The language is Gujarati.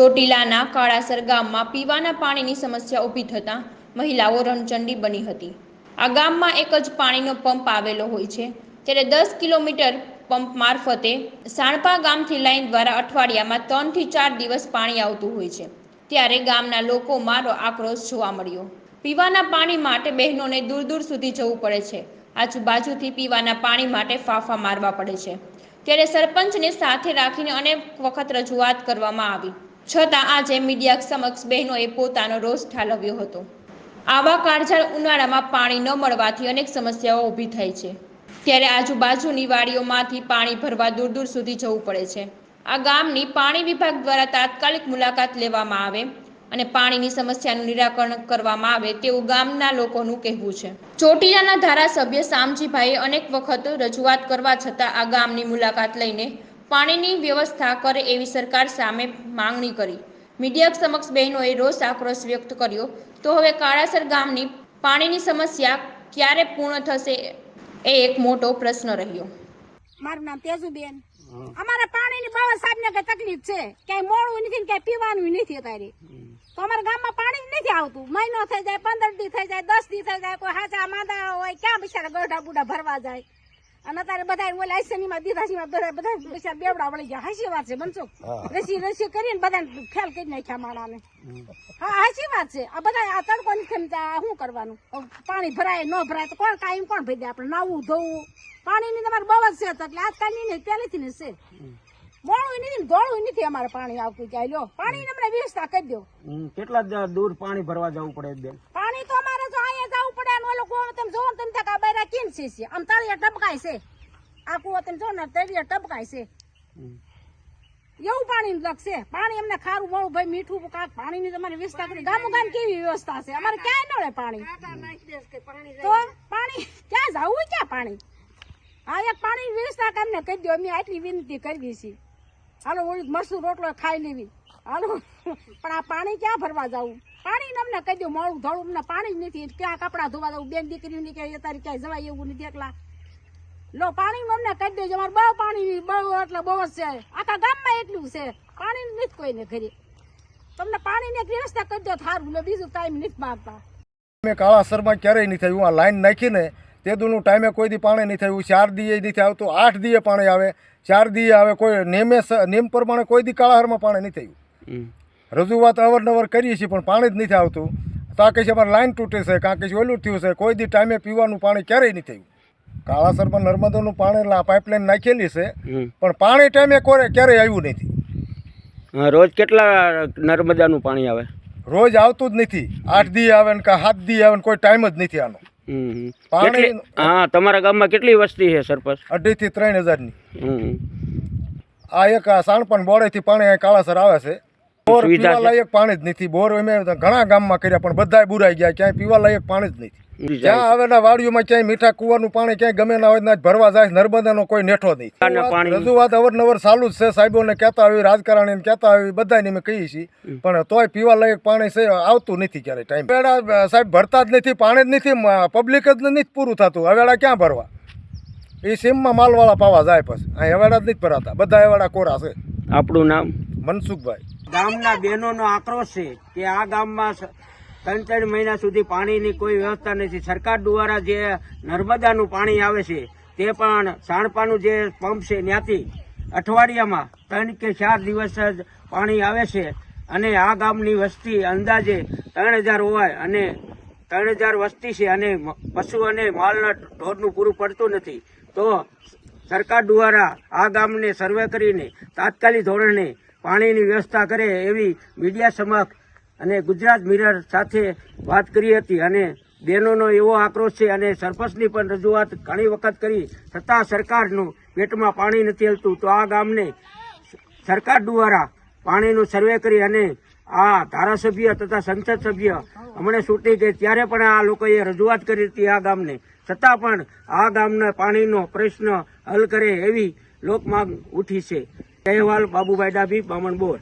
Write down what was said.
ચોટીલાના કાળાસર ગામમાં પીવાના પાણીની સમસ્યા ઊભી થતાં મહિલાઓ રણચંડી બની હતી. આ ગામમાં એક જ પાણીનો પંપ આવેલો હોય છે. ત્યારે દસ કિલોમીટર પંપ મારફતે સાણપા ગામથી લાઈન દ્વારા અઠવાડિયામાં ત્રણથી ચાર દિવસ પાણી આવતું હોય છે. ત્યારે ગામના લોકોમાં મારો આક્રોશ જોવા મળ્યો. પીવાના પાણી માટે બહેનોને દૂર દૂર સુધી જવું પડે છે. આજુબાજુથી પીવાના પાણી માટે ફાફા મારવા પડે છે. ત્યારે સરપંચને સાથે રાખીને અનેક વખત રજૂઆત કરવામાં આવી. છતાં આજે મીડિયા સમક્ષ બહેનોએ પોતાનો રોષ ઠાલવ્યો હતો. આવા કાળઝાળ ઉનાળામાં પાણી ન મળવાથી અનેક સમસ્યાઓ ઊભી થાય છે. ત્યારે આજુબાજુની વાડીઓમાંથી પાણી ભરવા દૂર દૂર સુધી જવું પડે છે. આ ગામની પાણી વિભાગ દ્વારા તાત્કાલિક મુલાકાત લેવામાં આવે અને પાણીની સમસ્યાનું નિરાકરણ કરવામાં આવે તેવું ગામના લોકોનું કહેવું છે. ચોટીલાના ધારાસભ્ય શામજીભાઈએ અનેક વખત રજૂઆત કરવા છતાં આ ગામની મુલાકાત લઈને પાણીની વ્યવસ્થા કરે એવી સરકાર સામે માંગણી કરી. મીડિયા સમક્ષ બહેનોએ રોષ આક્રોશ વ્યક્ત કર્યો. તો હવે કાળાસર ગામની પાણીની સમસ્યા ક્યારે પૂર્ણ થશે એ એક મોટો પ્રશ્ન રહ્યો. મારું નામ તેજુબેન. અમારે પાણીની બહુ સાહેબને કઈ તકલીફ છે? ક્યાંય મોડું નથી ને ક્યાંય પીવાનું નથી અત્યારે. તો અમારા ગામમાં પાણી નથી આવતું. મહિનો થઈ જાય પંદર દી થઈ જાય દસ દી થઈ જાય કોઈ હાચા માંદા હોય ક્યાં બિચારા ગઢા બુઢા ભરવા જાય? અને તારે બધા ઓલા આઈસનીમાં દીધાસીમાં બધા બધા પૈસા બેવડા વળી ગયા. હાચી વાત છે બનશો? રસી રસી કરીને બધાને ખ્યાલ કરી નાખ્યા માણાને. હા હાચી વાત છે. આ બધા આ તડકો નીકળે શું કરવાનું? પાણી ભરાય ન ભરાય તો કોણ કાયમ કોણ ભરી દે આપણે? નાવું ધોવું. પાણીની તમારે બહુ જ છે એટલે આજકાલની નહીં પહેલેથી ને છે. મોડું નથી ધોળું નથી અમારે પાણી આવતું ક્યાંય. પાણી પાણીની અમને વ્યવસ્થા કરી દો. કેટલા દૂર પાણી ભરવા જવું પડે બેન પાણી તો અમારે જો અહીંયા જવું પડે અને ઓલો કૂવો તમે જોવો ને તમે ત્યાં sisi કેમ છે છે? tab kai se છે. આ કૂવો na જો ને tab kai છે. હમ. એવું પાણી લખશે પાણી એમને ખારું મોડું ભાઈ મીઠું કાંક. પાણીની તમારી વ્યવસ્થા કરી. ગામો ગામ કેવી વ્યવસ્થા છે? અમારે ક્યાંય ન મળે પાણી. તો પાણી ક્યાં જવું ક્યાં પાણી? હા એક પાણીની વ્યવસ્થા કરીને કહી દો. અમે આટલી વિનંતી કરવી છે. હાલો ઓળી મરસું રોટલો ખાઈ લેવી. હાલો. પણ આ પાણી ક્યાં ભરવા જવું? પાણી અમને કહી દો મોડું ધોળું અમને પાણી જ નથી. ક્યાં કપડાં ધોવા દઉં? બેન દીકરીઓની ક્યાંય અત્યારે ક્યાંય જવાય એવું નથી એકલા. લો પાણી અમને કહી દેજો અમારે બહુ પાણી બહુ એટલે બહુ જ છે. આખા ગામમાં એટલું છે. પાણી નથી કોઈને ઘરે. તમને પાણીની એક વ્યવસ્થા કરી દો થારું. લો બીજું ટાઈમ નથી મારતા મેં કાળાસરમાં ક્યારેય નહીં થયું. આ લાઈન નાખીને તે દુનું ટાઈમે કોઈ દી પાણી નહીં થયું. ચાર દીએ નથી આવતું આઠ દીએ પાણી આવે. ચાર દીએ આવે કોઈ નેમે સ- નેમ પ્રમાણે કોઈ દી કાળાસરમાં પાણી નહીં થયું. રજૂઆત અવારનવાર કરીએ છીએ પણ પાણી જ નથી આવતું. તો આ કહે છે અમારે લાઈન તૂટે છે કાં કહે છે ઓલું થયું છે કોઈ દી ટાઈમે પીવાનું પાણી ક્યારેય નહીં થયું કાળાસરમાં નર્મદાનું પાણી પાઇપલાઇન નાખેલી છે પણ પાણી ટાઈમે કોરે ક્યારેય આવ્યું નથી. રોજ કેટલા નર્મદાનું પાણી આવે? રોજ આવતું જ નથી. આઠ દી આવે ને કાં સાત દી આવે ને કોઈ ટાઈમ જ નથી આનો. પાણી- હા તમારા ગામમાં કેટલી વસ્તી છે સરપંચ? અઢીથી ત્રણ હજારની. હમ. આ એક સાણપણ બોળેથી પાણી કાળાસર આવે છે. બોર સુવિધા પીવા લાયક પાણી જ નથી. બોર અમે ઘણા ગામમાં કર્યા પણ બધાય બુરાઈ ગયા. ક્યાંય પીવા લાયક પાણી જ નથી. જ્યાં આવેલા વાડીઓમાં ક્યાંય મીઠા કુવાનું પાણી ક્યાંય ગમે ના હોય ના ભરવા જાય નર્મદાનો કોઈ નેઠો નહીં. ના, રજૂઆત અવરનવર ચાલુ જ છે. સાહેબોને કહેતા આવી રાજકારણીને કહેતા આવી બધાને અમે કહીએ છીએ. પણ તોય પીવા લાયક પાણી છે આવતું નથી ક્યારે ટાઈમ હવેડા સાહેબ ભરતા જ નથી પાણી જ નથી પબ્લિક જ નથી પૂરું થતું. હવેડા ક્યાં ભરવા? એ સીમમાં માલવાળા પાવા જાય પછી. અહીં હવેડા જ નથી ભરાતા. બધા હવેડા કોરા છે. આપણું નામ? મનસુખભાઈ. ગામના બહેનોનો આક્રોશ છે કે આ ગામમાં ત્રણ ત્રણ મહિના સુધી પાણીની કોઈ વ્યવસ્થા નથી. સરકાર દ્વારા જે નર્મદાનું પાણી આવે છે, તે પણ સાણપાનું જે પંપ છે ત્યાંથી અઠવાડિયામાં ત્રણ કે ચાર દિવસ જ પાણી આવે છે અને આ ગામની વસ્તી અંદાજે ત્રણ હજાર હોવાય અને ત્રણ હજાર વસ્તી છે અને પશુ અને માલના ઢોરનું પૂરું પડતું નથી. તો સરકાર દ્વારા આ ગામને સર્વે કરીને તાત્કાલિક ધોરણે પાણીની વ્યવસ્થા કરે એવી મીડિયા સમક્ષ અને ગુજરાત મિરર સાથે વાત કરી હતી અને બહેનોનો એવો આક્રોશ છે અને સરપંચની પણ રજૂઆત ઘણી વખત કરી. છતાં સરકારનું પેટમાં પાણી નથી હલતું. તો આ ગામને સરકાર દ્વારા પાણીનું સર્વે કરી અને આ ધારાસભ્ય તથા સંસદ સભ્ય હમણાં ચૂંટણી ગઈ ત્યારે પણ આ લોકોએ રજૂઆત કરી હતી આ ગામને. છતાં પણ આ ગામના પાણીનો પ્રશ્ન હલ કરે એવી લોકમાંગ ઉઠી છે. અહેવાલ બાબુભાઈ ડાભી બામણ બોર.